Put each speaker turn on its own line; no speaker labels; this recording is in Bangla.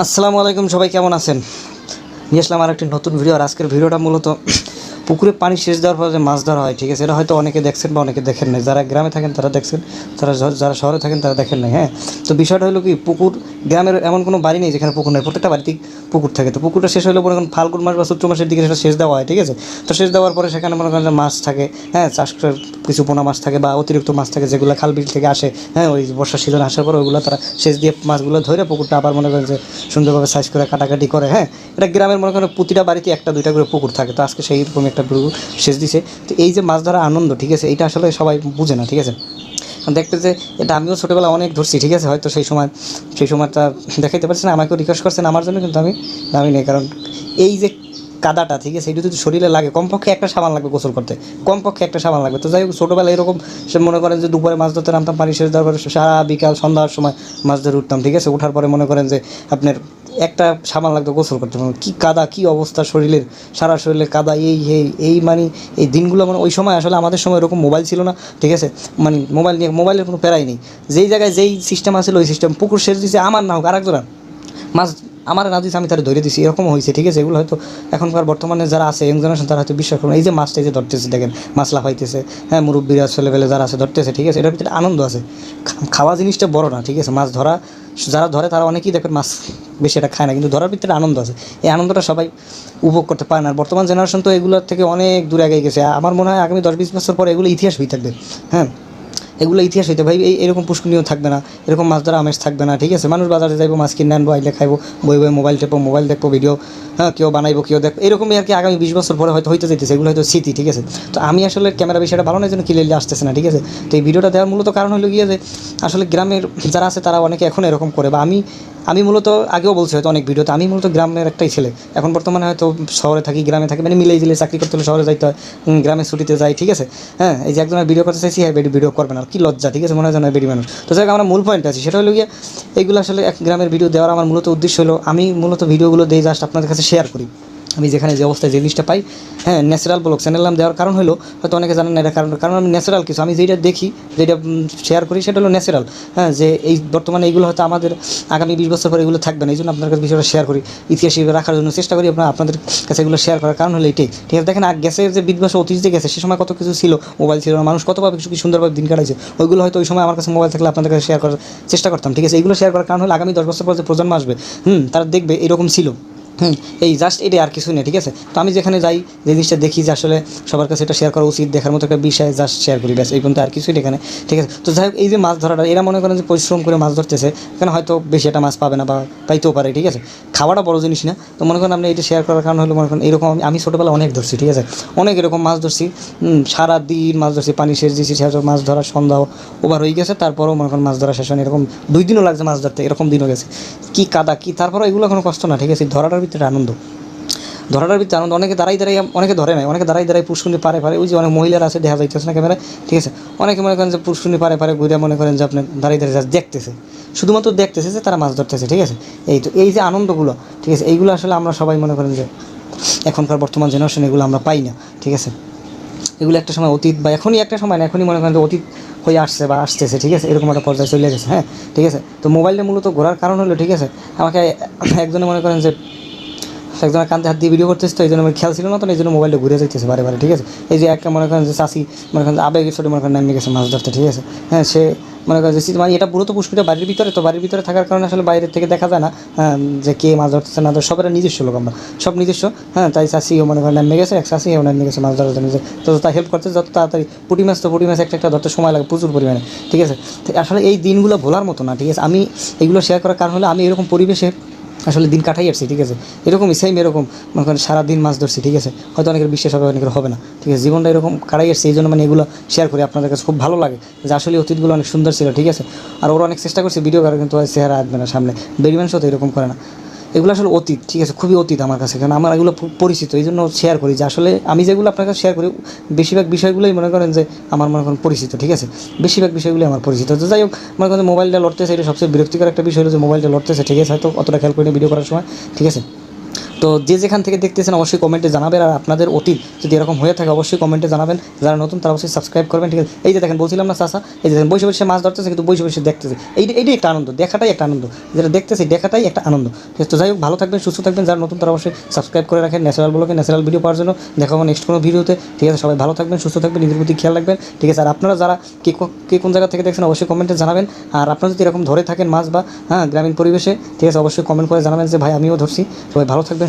আসসালামু আলাইকুম, সবাই কেমন আছেন? নিয়ে আসলাম আর একটি নতুন ভিডিও, আর আজকের ভিডিওটা মূলত পুকুরে পানি শেষ দেওয়ার পর যে মাছ ধরা হয়, ঠিক আছে? এটা হয়তো অনেকে দেখছেন বা অনেকে দেখেন নাই। যারা গ্রামে থাকেন তারা দেখছেন, তারা যারা শহরে থাকেন তারা দেখেন নাই হ্যাঁ? তো বিষয়টা হলো কি, পুকুর, গ্রামের এমন কোনো বাড়ি নেই যেখানে পুকুর নেই। প্রত্যেকটা বাড়িতেই পুকুর থাকে। তো পুকুরটা শেষ হলে মনে করেন ফাল্গুন মাস বা চৈত্র মাসের দিকে সেটা শেষ দেওয়া হয়, ঠিক আছে? তো শেষ দেওয়ার পরে সেখানে মনে করেন মাছ থাকে হ্যাঁ? চাষ কিছু পোনা মাছ থাকে বা অতিরিক্ত মাছ থাকে যেগুলো খাল বিল থেকে আসে হ্যাঁ? ওই বর্ষার সিজন আসার পর ওইগুলো তারা শেষ দিয়ে মাছগুলো ধরে পুকুরটা আবার মনে করেন যে সুন্দরভাবে সাইজ করে কাটাকাটি করে হ্যাঁ? এটা গ্রামের মনে করেন প্রতিটা বাড়িতে একটা, দুইটা করে পুকুর থাকে। তো আজকে সেই রকম একটা পুকুর সেচ দিছে। তো এই যে মাছ ধরা আনন্দ, ঠিক আছে? এটা আসলে সবাই বুঝে না, ঠিক আছে? দেখতে যে এটা আমিও ছোটোবেলা অনেক ধরছি, ঠিক আছে? হয়তো সেই সময়, সেই সময়টা দেখাইতে পারছি না, আমাকেও রিকোয়েস্ট করছেন আমার জন্য, কিন্তু আমি দামি নেই। কারণ এই যে কাদাটা, ঠিক আছে? এটা যদি শরীরে লাগে, কমপক্ষে একটা সাবান লাগবে গোসল করতে। কমপক্ষে একটা সাবান লাগবে। তো যাই হোক, ছোটোবেলায় এরকম সে মনে করেন যে দুপুরে মাছ ধরতে নামতাম, পানি শেষ দেওয়ার পরে সারা বিকাল, সন্ধ্যার সময় মাছ ধরে উঠতাম, ঠিক আছে? ওঠার পরে মনে করেন যে আপনার একটা সাবান লাগতো গোসল করতে। মানে কী কাদা, কী অবস্থা শরীরের? সারা শরীরে কাদা, এই এই এই মানে এই দিনগুলো মানে ওই সময় আসলে আমাদের সময় এরকম মোবাইল ছিল না, ঠিক আছে? মানে মোবাইল নিয়ে, মোবাইলের কোনো প্যারাই নেই। যেই জায়গায় যেই সিস্টেম আছে, ওই সিস্টেম পুকুর সেচ দিছে, আমার না হোক, আরেকজনের। মাছ আমার না দিচ্ছে আমি তারা ধরে দিছি এরকম হয়েছে ঠিক আছে? এগুলো হয়তো এখনকার বর্তমানে যারা আছে ইয়ং জেনারেশন তারা হয়তো বিশ্বাস করুন এই যে মাছটা এই যে ধরতেছে, দেখেন মাছ লাফাইতেছে হ্যাঁ মুরব্বীরা ছেলেবেলে যারা আছে, ধরতেছে, ঠিক আছে? এটার ভিতরে আনন্দ আছে। খাওয়া জিনিসটা বড় না, ঠিক আছে? মাছ ধরা, যারা ধরে, তারা অনেকেই দেখেন মাছ বেশি এটা খায় না, কিন্তু ধরার ভিতরে আনন্দ আছে। এই আনন্দটা সবাই উপভোগ করতে পারে না। বর্তমান জেনারেশন তো এগুলোর থেকে অনেক দূরে এগিয়ে গেছে। আমার মনে হয় আগামী দশ বিশ বছর পরে এগুলো ইতিহাস হয়ে থাকবে হ্যাঁ? এগুলো ইতিহাস হইতে ভাই, এই এরকম পুষ্করণীয় থাকবে না, এরকম মাছ ধরা আমেজ থাকবে না, ঠিক আছে? মানুষ বাজারে যাইবো, মাছ কিনে আনব, আইলে খাইবো, বই বই, মোবাইল টেপো, মোবাইল দেখব, ভিডিও হ্যাঁ কেউ বানাইবো, কেউ দেখব, এরকমই আর কি আগামী বিশ বছর পরে হয়তো হইতে যেতেছে এগুলো হয়তো স্মৃতি, ঠিক আছে? তো আমি আসলে ক্যামেরা বিষয়টা ভালো না জন্য ক্লিয়ারলি আসতেছে না, ঠিক আছে? তো এই ভিডিওটা দেওয়ার মূলত কারণ হলো গিয়ে যে, আসলে গ্রামের যারা আছে তারা অনেকে এখন এরকম করে, বা আমি আমি মূলত, আগেও বলছি হয়তো অনেক ভিডিওতে, আমি মূলত গ্রামের একটাই ছেলে। এখন বর্তমানে হয়তো শহরে থাকি, গ্রামে থাকি মানে মিলেই দিলে চাকরি করতে হলে শহরে যাইতে হয়। গ্রামে ছুটিতে যাই, ঠিক আছে? হ্যাঁ এই যে একজনের ভিডিও করতে চাইছি হ্যাঁ ভিডিও করবে না কি লজ্জা, ঠিক আছে? মনে হয় যেন বেডি মানুষ। তো যাই আমরা মূল পয়েন্ট আছি, সেটা হলো গিয়ে, এইগুলো আসলে এক গ্রামের ভিডিও দেওয়ার আমার মূলত উদ্দেশ্য হলো, আমি মূলত ভিডিওগুলো দিই জাস্ট আপনাদের কাছে শেয়ার করি। আমি যেখানে যে অবস্থায় যে জিনিসটা পাই হ্যাঁ ন্যাচারাল ব্লগ চ্যানেল নাম দেওয়ার কারণ হলো, হয়তো অনেকে জানেন না এটা কারণ কারণ আমি ন্যাচারাল কিছু, আমি যেটা দেখি যেটা শেয়ার করি, সেটা হলো ন্যাচারাল হ্যাঁ যে এই বর্তমানে এইগুলো হয়তো আমাদের আগামী বিশ বছর পরে এগুলো থাকবে না এই জন্য আপনার কাছে বিষয়টা শেয়ার করি, ইতিহাস রাখার জন্য চেষ্টা করি, আপনার, আপনাদের কাছে এগুলো শেয়ার করার কারণ হলো এটাই। ঠিক আছে, দেখেন, আর গ্যাসের যে বিদ্বাস অতীত গেছে, সে সময় কত কিছু ছিল মোবাইল ছিল না, মানুষ কতভাবে কিছু সুন্দরভাবে দিন কাটাইছে, ওইগুলো হয়তো ওই সময় আমার কাছে মোবাইল থাকলে আপনাদের কাছে শেয়ার করার চেষ্টা করতাম, ঠিক আছে এইগুলো শেয়ার করার কারণ হলো আগামী দশ বছর পর যে প্রজন্ম আসবে, হুম, তারা দেখবে, এরকম ছিল। হুম, এই জাস্ট এটাই আর কিছু নেই, ঠিক আছে? তো আমি যেখানে যাই, যে জিনিসটা দেখি যে আসলে সবার কাছে এটা শেয়ার করা উচিত, দেখার মতো একটা বিষয় জাস্ট শেয়ার করি, ব্যাস, এই পর্যন্ত আর কিছুই এখানে, ঠিক আছে? তো যাই এই যে মাছ ধরাটা, এরা মনে করেন যে পরিশ্রম করে মাছ ধরতেছে এখানে হয়তো বেশি একটা মাছ পাবে না বা পাইতেও পারে, ঠিক আছে? খাওয়াটা বড় জিনিস না, তো মনে করেন আপনি এটা শেয়ার করার কারণ হলো মনে করেন এরকম আমি- আমি ছোটোবেলা অনেক ধরছি, ঠিক আছে? অনেক এরকম মাছ ধরছি সারা দিন মাছ ধরছি, পানি সেচ দিয়েছি সে মাছ ধরার সন্ধ্যা ওভার হয়ে গেছে, তারপরেও মনে করেন মাছ ধরা শেষ এরকম দুই দিনও লাগছে মাছ ধরতে, এরকম দিনও গেছে। কি কাদা, কি তারপরে এগুলো কোনো কষ্ট না, ঠিক আছে? ধরাটার ভিতরে আনন্দ। ধরাটার ভিতরে আনন্দ, অনেকে দাঁড়াই দাঁড়াই, অনেকে ধরে নাই, অনেকে দাঁড়াই দাঁড়াই পুষ্কুনি পারে পারে। ওই যে অনেক মহিলারা আছে, দেখা যাইতেছে না ক্যামেরায়, ঠিক আছে? অনেকে মনে করেন যে পুষ্কুনি পারে পারে, ঘুরে মনে করেন যে আপনি দাঁড়িয়ে দাঁড়িয়ে দেখতেছে। শুধুমাত্র দেখতেছে যে তারা মাছ ধরতেছে, ঠিক আছে? এই তো, এই যে আনন্দগুলো, ঠিক আছে? এইগুলো আসলে আমরা সবাই মনে করেন যে এখনকার বর্তমান জেনারেশন এগুলো আমরা পাই না, ঠিক আছে? এগুলো একটা সময় অতীত বা এখনই একটা সময় না, এখনই মনে করেন যে অতীত হয়ে আসছে বা আসতেছে, ঠিক আছে? এরকম একটা পর্যায়ে চলে গেছে হ্যাঁ? ঠিক আছে? তো মোবাইলটা মূলত ঘোরার কারণ হলো, ঠিক আছে? আমাকে একজনে মনে করেন যে একজনের কান্তে হাত দিয়ে ভিডিও করতেছে তো এই জন্য আমার খেয়াল ছিল না তো এই জন্য মোবাইলটা ঘুরে যাইতেছে বারে বারে ঠিক আছে? এই যে একটা মনে করেন যে চাষি মনে করেন যে আবেগ ছোটো মনে করেন নামিয়ে গেছে মাছ ধরতে ঠিক আছে? হ্যাঁ সে মনে করেন যে মানে এটা পুরো তো পুষ্পিটা বাড়ির ভিতরে তো বাড়ির ভিতরে থাকার কারণে আসলে বাইরের থেকে দেখা যায় না হ্যাঁ, যে কে মাছ ধরতেছে না ধর সবের নিজস্ব লোক আমরা। সব নিজস্ব হ্যাঁ তাই চাষিও মনে করেন নামিয়ে গেছে এক চাষিও নামিয়ে গেছে মাছ ধরার জন্য তো তাই হেল্প করতে যত তাড়াতাড়ি পুটি মাছ তো পুঁটি মাছ একটা একটা ধরতে সময় লাগে প্রচুর পরিমাণে ঠিক আছে? আসলে এই দিনগুলো ভোলার মতো না ঠিক আছে? আমি এগুলো শেয়ার করার কারণ হলো আমি এরকম পরিবেশে আসলে দিন কাটাই আসছি, ঠিক আছে? এরকমই সেম এরকম। মনে করেন সারাদিন মাছ ধরছি, ঠিক আছে? হয়তো অনেকের বিশ্বাস হবে, অনেকের হবে না। ঠিক আছে, জীবনটা এরকম কাটাই আসছে, এই জন্য মানে এগুলো শেয়ার করি। আপনাদের কাছে খুব ভালো লাগে যে আসলে অতীতগুলো অনেক সুন্দর ছিল, ঠিক আছে? আর ওরা অনেক চেষ্টা করছে ভিডিও করার, কিন্তু চেহারা আসবে না সামনে। বেরিমান তো এরকম করে না। এগুলো আসলে অতীত, ঠিক আছে? খুবই অতীত আমার কাছে, কারণ আমার এগুলো পরিচিত, এই জন্য শেয়ার করি। যে আসলে আমি যেগুলো আপনার কাছে শেয়ার করি, বেশিরভাগ বিষয়গুলোই মনে করেন যে আমার মনে করেন পরিচিত, ঠিক আছে? বেশিরভাগ বিষয়গুলোই আমার পরিচিত। তো যাই হোক, মনে করেন মোবাইলটা লড়তেছে, এটা সবচেয়ে বিরক্তিকর একটা বিষয় হলো যে মোবাইলটা লড়তেছে, ঠিক আছে? হয়তো অতটা খেয়াল করিনি ভিডিও করার সময়, ঠিক আছে? তো যে যেখান থেকে দেখতেছেন অবশ্যই কমেন্টে জানাবেন আর আপনাদের অতীত যদি এরকম হয়ে থাকে, অবশ্যই কমেন্টে জানাবেন। যারা নতুন, তারা অবশ্যই সাবস্ক্রাইব করবেন, ঠিক আছে? এই যে দেখেন, বলছিলাম না চাষা এই যে দেখেন, বসে বসে মাছ ধরতেছে, কিন্তু বসে বসে দেখতেছে। এইটা এইটাই একটা আনন্দ, দেখাটাই একটা আনন্দ। যেটা দেখতেছি, দেখাটাই একটা আনন্দ। ঠিক আছে? তো যাই হোক, ভালো থাকবেন, সুস্থ থাকবেন। যারা নতুন, তারা অবশ্যই সাবস্ক্রাইব করে রাখেন ন্যাচারাল ব্লগে, ন্যাচারাল ভিডিও পাওয়ার জন্য। দেখা হবে নেক্সট কোনো ভিডিওতে। ঠিক আছে? সবাই ভালো থাকবেন, সুস্থ থাকবেন, নিজের প্রতি খেয়াল রাখবেন। ঠিক আছে? আর আপনারা যারা কে কে কোন জায়গা থেকে দেখছেন, অবশ্যই কমেন্টে জানাবেন। আর আপনারা যদি এরকম ধরে থাকেন মাছ বা হ্যাঁ গ্রামীণ পরিবেশে, ঠিক আছে? অবশ্যই কমেন্ট করে জানাবেন যে, ভাই, আমিও ধরছি। সবাই ভালো থাকবেন